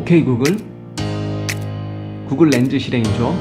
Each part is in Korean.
오케이 구글. 구글 렌즈 실행이죠.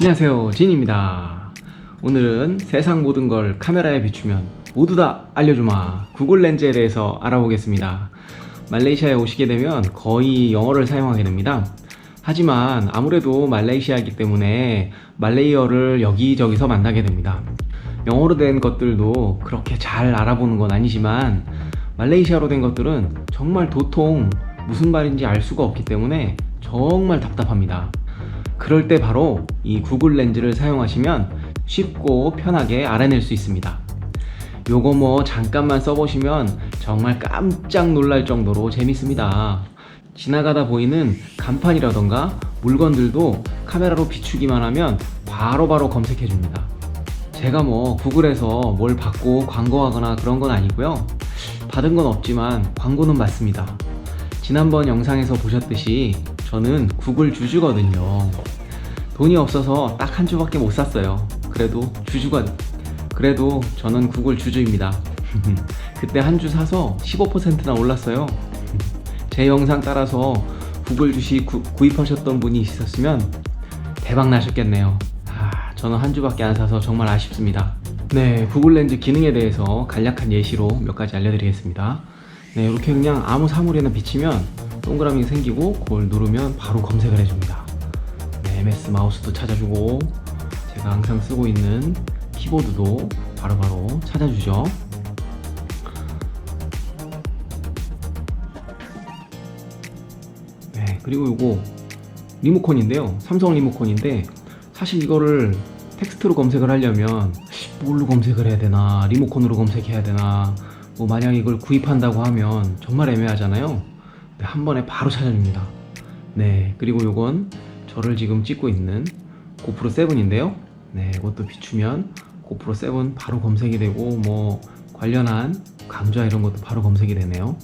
안녕하세요. 진입니다. 오늘은 세상 모든 걸 카메라에 비추면 모두 다 알려주마. 구글 렌즈에 대해서 알아보겠습니다. 말레이시아에 오시게 되면 거의 영어를 사용하게 됩니다. 하지만 아무래도 말레이시아이기 때문에 말레이어를 여기저기서 만나게 됩니다. 영어로 된 것들도 그렇게 잘 알아보는 건 아니지만 말레이시아로 된 것들은 정말 도통 무슨 말인지 알 수가 없기 때문에 정말 답답합니다. 그럴 때 바로 이 구글 렌즈를 사용하시면 쉽고 편하게 알아낼 수 있습니다. 요거 뭐 잠깐만 써보시면 정말 깜짝 놀랄 정도로 재밌습니다. 지나가다 보이는 간판이라던가 물건들도 카메라로 비추기만 하면 바로 바로 검색해 줍니다. 제가 뭐 구글에서 뭘 받고 광고하거나 그런 건 아니고요. 받은 건 없지만 광고는 맞습니다. 지난번 영상에서 보셨듯이 저는 구글 주주거든요. 돈이 없어서 딱 한 주밖에 못 샀어요. 그래도 주주가 그래도 저는 구글 주주입니다. 그때 한 주 사서 15%나 올랐어요. 제 영상 따라서 구글 주식 구, 구입하셨던 분이 있었으면 대박 나셨겠네요. 아, 저는 한 주밖에 안 사서 정말 아쉽습니다. 네, 구글 렌즈 기능에 대해서 간략한 예시로 몇 가지 알려드리겠습니다. 네, 이렇게 그냥 아무 사물에나 비치면 동그라미가 생기고 그걸 누르면 바로 검색을 해줍니다. 네, MS 마우스도 찾아주고 제가 항상 쓰고 있는 키보드도 바로 바로 찾아주죠. 네, 그리고 이거 리모컨인데요. 삼성 리모컨인데 사실 이거를 텍스트로 검색을 하려면 뭘로 검색을 해야 되나, 리모컨으로 검색해야 되나, 뭐 만약 이걸 구입한다고 하면 정말 애매하잖아요. 네, 한 번에 바로 찾아줍니다. 네, 그리고 요건 저를 지금 찍고 있는 고프로 7인데요. 네, 이것도 비추면 고프로 7 바로 검색이 되고 뭐 관련한 강좌 이런 것도 바로 검색이 되네요.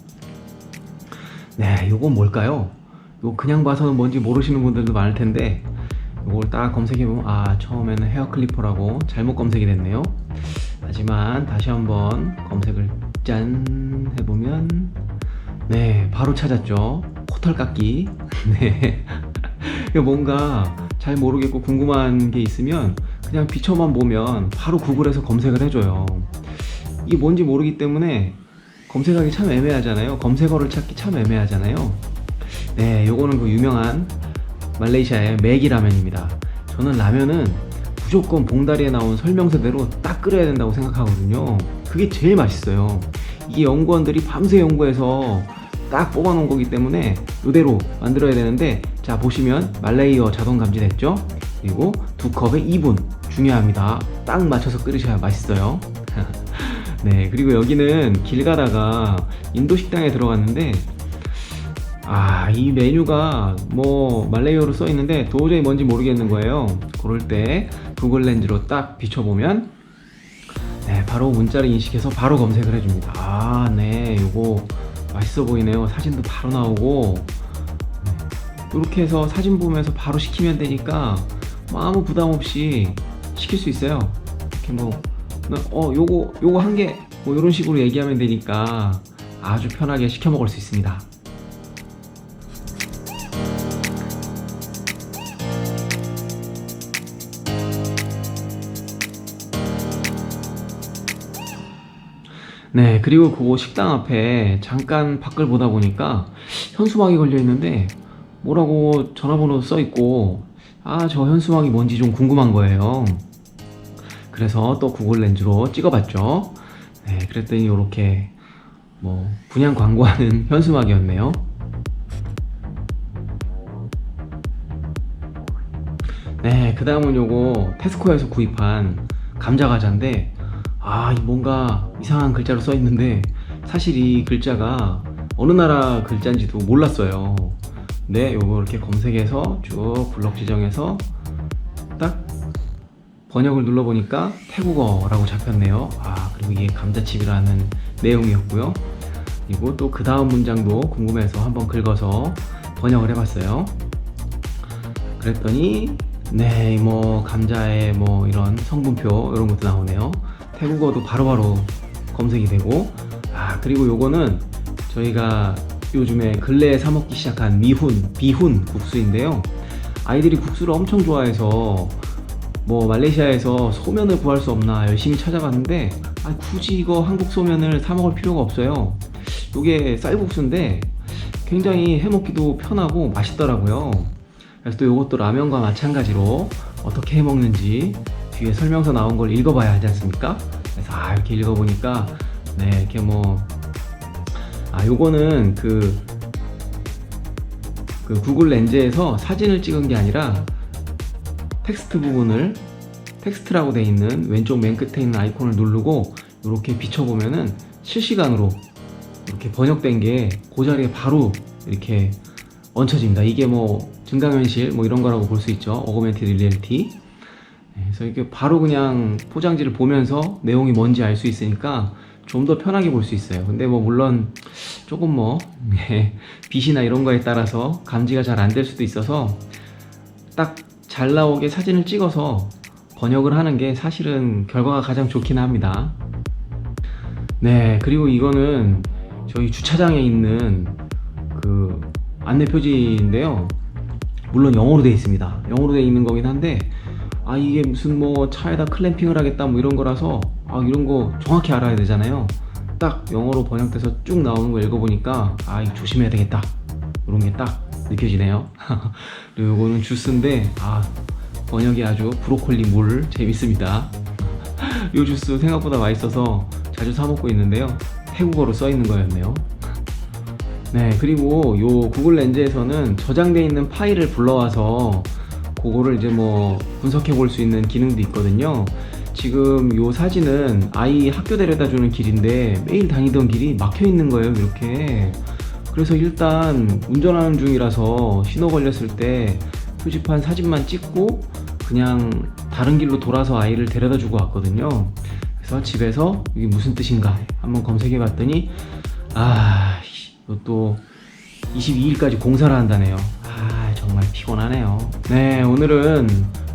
네, 요건 뭘까요? 요 그냥 봐서는 뭔지 모르시는 분들도 많을 텐데 요걸 딱 검색해 보면 아 처음에는 헤어 클리퍼라고 잘못 검색이 됐네요. 하지만 다시 한번 검색을 짠 해보면 네 바로 찾았죠. 호털 깎기. 네. 이거 뭔가 잘 모르겠고 궁금한 게 있으면 그냥 비춰만 보면 바로 구글에서 검색을 해줘요. 이게 뭔지 모르기 때문에 검색하기 참 애매하잖아요. 검색어를 찾기 참 애매하잖아요. 네, 요거는 그 유명한 말레이시아의 매기 라면입니다. 저는 라면은 무조건 봉다리에 나온 설명서대로 딱 끓여야 된다고 생각하거든요. 그게 제일 맛있어요. 이게 연구원들이 밤새 연구해서 딱 뽑아놓은 거기 때문에 이대로 만들어야 되는데 자 보시면 말레이어 자동 감지됐죠? 그리고 두 컵에 2분 중요합니다. 딱 맞춰서 끓이셔야 맛있어요. 네 그리고 여기는 길 가다가 인도 식당에 들어갔는데 아 이 메뉴가 뭐 말레이어로 써 있는데 도저히 뭔지 모르겠는 거예요. 그럴 때 구글 렌즈로 딱 비춰 보면 네 바로 문자를 인식해서 바로 검색을 해 줍니다. 아 네 요거 맛있어 보이네요. 사진도 바로 나오고 이렇게 해서 사진 보면서 바로 시키면 되니까 뭐 아무 부담 없이 시킬 수 있어요. 이렇게 뭐, 어, 요거, 요거 한 개, 뭐 이런 식으로 얘기하면 되니까 아주 편하게 시켜 먹을 수 있습니다. 네, 그리고 그 식당 앞에 잠깐 밖을 보다 보니까 현수막이 걸려 있는데 뭐라고 전화번호 써 있고 아, 저 현수막이 뭔지 좀 궁금한 거예요. 그래서 또 구글 렌즈로 찍어봤죠. 네, 그랬더니 이렇게 뭐 분양 광고하는 현수막이었네요. 네, 그 다음은 요거 테스코에서 구입한 감자 과자인데 아, 이 뭔가 이상한 글자로 써 있는데 사실 이 글자가 어느 나라 글자인지도 몰랐어요. 네, 요거 이렇게 검색해서 쭉 블럭 지정해서 딱 번역을 눌러보니까 태국어라고 잡혔네요. 아, 그리고 이게 감자칩이라는 내용이었고요. 그리고 또 그 다음 문장도 궁금해서 한번 긁어서 번역을 해봤어요. 그랬더니 네, 뭐 감자에 뭐 이런 성분표 이런 것도 나오네요. 태국어도 바로바로 검색이 되고 아 그리고 요거는 저희가 요즘에 근래에 사 먹기 시작한 미훈, 비훈 국수인데요. 아이들이 국수를 엄청 좋아해서 뭐 말레이시아에서 소면을 구할 수 없나 열심히 찾아봤는데 아, 굳이 이거 한국 소면을 사 먹을 필요가 없어요. 이게 쌀국수인데 굉장히 해먹기도 편하고 맛있더라고요. 그래서 또 이것도 라면과 마찬가지로 어떻게 해먹는지 뒤에 설명서 나온 걸 읽어봐야 하지 않습니까? 그래서 아 이렇게 읽어보니까 네 이렇게 뭐아 요거는 그, 그 구글 렌즈에서 사진을 찍은 게 아니라 텍스트 부분을 텍스트라고 돼 있는 왼쪽 맨 끝에 있는 아이콘을 누르고 이렇게 비춰보면은 실시간으로 이렇게 번역된 게 그 자리에 바로 이렇게 얹혀집니다. 이게 뭐 증강현실 뭐 이런 거라고 볼 수 있죠. 어거멘티드 리얼티. 네, 그래서 이렇게 바로 그냥 포장지를 보면서 내용이 뭔지 알 수 있으니까 좀 더 편하게 볼 수 있어요. 근데 뭐 물론 조금 뭐 네, 빛이나 이런 거에 따라서 감지가 잘 안 될 수도 있어서 딱 잘 나오게 사진을 찍어서 번역을 하는 게 사실은 결과가 가장 좋긴 합니다. 네, 그리고 이거는 저희 주차장에 있는 그 안내 표지인데요. 물론 영어로 되어 있습니다. 영어로 되어 있는 거긴 한데 아 이게 무슨 뭐 차에다 클램핑을 하겠다 뭐 이런 거라서 아 이런 거 정확히 알아야 되잖아요. 딱 영어로 번역돼서 쭉 나오는 거 읽어보니까 아 이거 조심해야 되겠다 이런 게딱 느껴지네요. 그리고 이거는 주스인데 아 번역이 아주 브로콜리 물 재밌습니다. 이 주스 생각보다 맛있어서 자주 사 먹고 있는데요. 태국어로 써 있는 거였네요. 네, 그리고 요 구글 렌즈에서는 저장되어 있는 파일을 불러와서 그거를 이제 뭐 분석해 볼 수 있는 기능도 있거든요. 지금 요 사진은 아이 학교 데려다 주는 길인데 매일 다니던 길이 막혀 있는 거예요, 이렇게. 그래서 일단 운전하는 중이라서 신호 걸렸을 때 표지판 사진만 찍고 그냥 다른 길로 돌아서 아이를 데려다 주고 왔거든요. 그래서 집에서 이게 무슨 뜻인가 한번 검색해 봤더니 아, 이것도 22일까지 공사를 한다네요. 아, 정말 피곤하네요. 네, 오늘은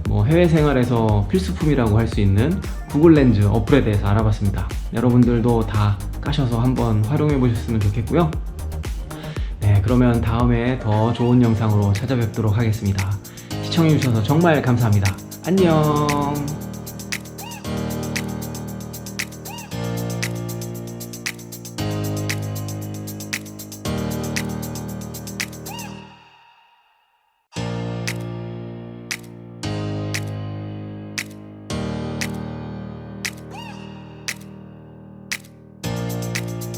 뭐 해외 생활에서 필수품이라고 할 수 있는 구글 렌즈 어플에 대해서 알아봤습니다. 여러분들도 다 까셔서 한번 활용해 보셨으면 좋겠고요. 네, 그러면 다음에 더 좋은 영상으로 찾아뵙도록 하겠습니다. 시청해주셔서 정말 감사합니다. 안녕!